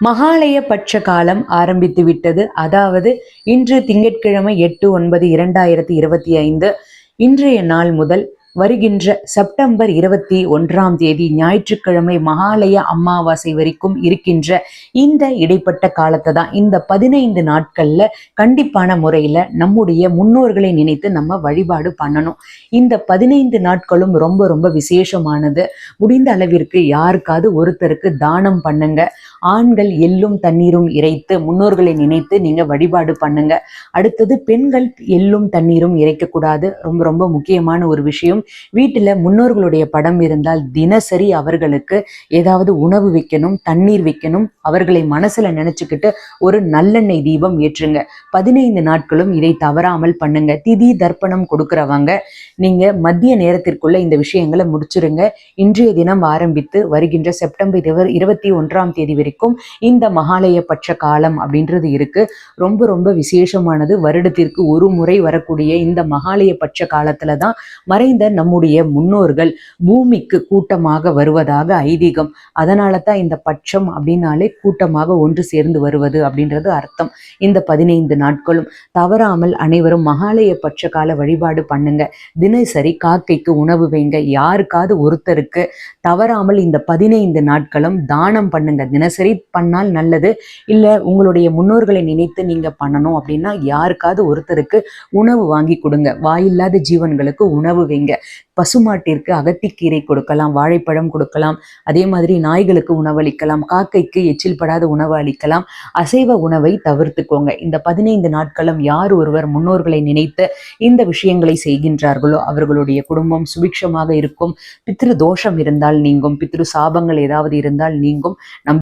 மகாலய பட்ச காலம் ஆரம்பித்து விட்டது அதாவது இன்று திங்கட்கிழமை எட்டு ஒன்பது இரண்டாயிரத்தி இருபத்தி ஐந்து இன்றைய நாள் முதல் வருகின்ற செப்டம்பர் இருபத்தி ஒன்றாம் தேதி ஞாயிற்றுக்கிழமை மகாலய அமாவாசை வரைக்கும் இருக்கின்ற இந்த இடைப்பட்ட காலத்தை தான் இந்த பதினைந்து நாட்கள்ல கண்டிப்பான முறையில நம்முடைய முன்னோர்களை நினைத்து நம்ம வழிபாடு பண்ணணும். இந்த பதினைந்து நாட்களும் ரொம்ப ரொம்ப விசேஷமானது. முடிந்த அளவிற்கு யாருக்காவது ஒருத்தருக்கு தானம் பண்ணுங்க. ஆண்கள் எள்ளும் தண்ணீரும் இறைத்து முன்னோர்களை நினைத்து நீங்க வழிபாடு பண்ணுங்க. அடுத்தது பெண்கள் எள்ளும் தண்ணீரும் இறைக்கக்கூடாது. ரொம்ப ரொம்ப முக்கியமான ஒரு விஷயம். வீட்டில் முன்னோர்களுடைய படம் இருந்தால் தினசரி அவர்களுக்கு ஏதாவது உணவு வைக்கணும் தண்ணீர் வைக்கணும் அவர்களை மனசுல நினைச்சுக்கிட்டு ஒரு நல்லெண்ணெய் தீபம் ஏற்றுங்க. பதினைந்து நாட்களும் இதை தவறாமல் பண்ணுங்க. திதி தர்ப்பணம் கொடுக்கறவங்க நீங்க மத்திய நேரத்திற்குள்ள இந்த விஷயங்களை முடிச்சிருங்க. இன்றைய தினம் ஆரம்பித்து வருகின்ற செப்டம்பர் இருபத்தி ஒன்றாம் தேதி வரைக்கும் இந்த மகாலய பட்ச காலம் அப்படின்றது இருக்கு. ரொம்ப ரொம்ப விசேஷமானது. வருடத்திற்கு ஒரு முறை வரக்கூடிய இந்த மகாலய பட்ச காலத்துல தான் மறைந்த நம்முடைய முன்னோர்கள் பூமிக்கு கூட்டமாக வருவதாக ஐதீகம். அதனால தான் இந்த பட்சம் அப்படின்னாலே கூட்டமாக ஒன்று சேர்ந்து வருவது அப்படின்றது அர்த்தம். இந்த பதினைந்து நாட்களும் தவறாமல் அனைவரும் மகாலய பட்ச கால வழிபாடு பண்ணுங்க. தினசரி காக்கைக்கு உணவு வைங்க. யாருக்காவது ஒருத்தருக்கு தவறாமல் இந்த பதினைந்து நாட்களும் தானம் பண்ணுங்க. தினசரி பண்ணால் நல்லது. இல்லை உங்களுடைய முன்னோர்களை நினைத்து நீங்க பண்ணணும் அப்படின்னா யாருக்காவது ஒருத்தருக்கு உணவு வாங்கி கொடுங்க. வாயில்லாத ஜீவன்களுக்கு உணவு வைங்க. பசுமாட்டிற்கு அகத்திக்கீரை கொடுக்கலாம் வாழைப்பழம் கொடுக்கலாம் அதே மாதிரி நாய்களுக்கு உணவளிக்கலாம் காக்கைக்கு எச்சில் படாத உணவு அளிக்கலாம். அசைவ உணவை தவிர்த்துக்கோங்க. இந்த பதினைந்து நாட்களும் யார் ஒருவர் முன்னோர்களை நினைத்து இந்த விஷயங்களை செய்கின்றார்களோ அவர்களுடைய குடும்பம் சுபிக்ஷமாக இருக்கும். பித்ரு தோஷம் இருந்தால் நீங்கும். பித்ரு சாபங்கள் ஏதாவது இருந்தால் நீங்கும். நம்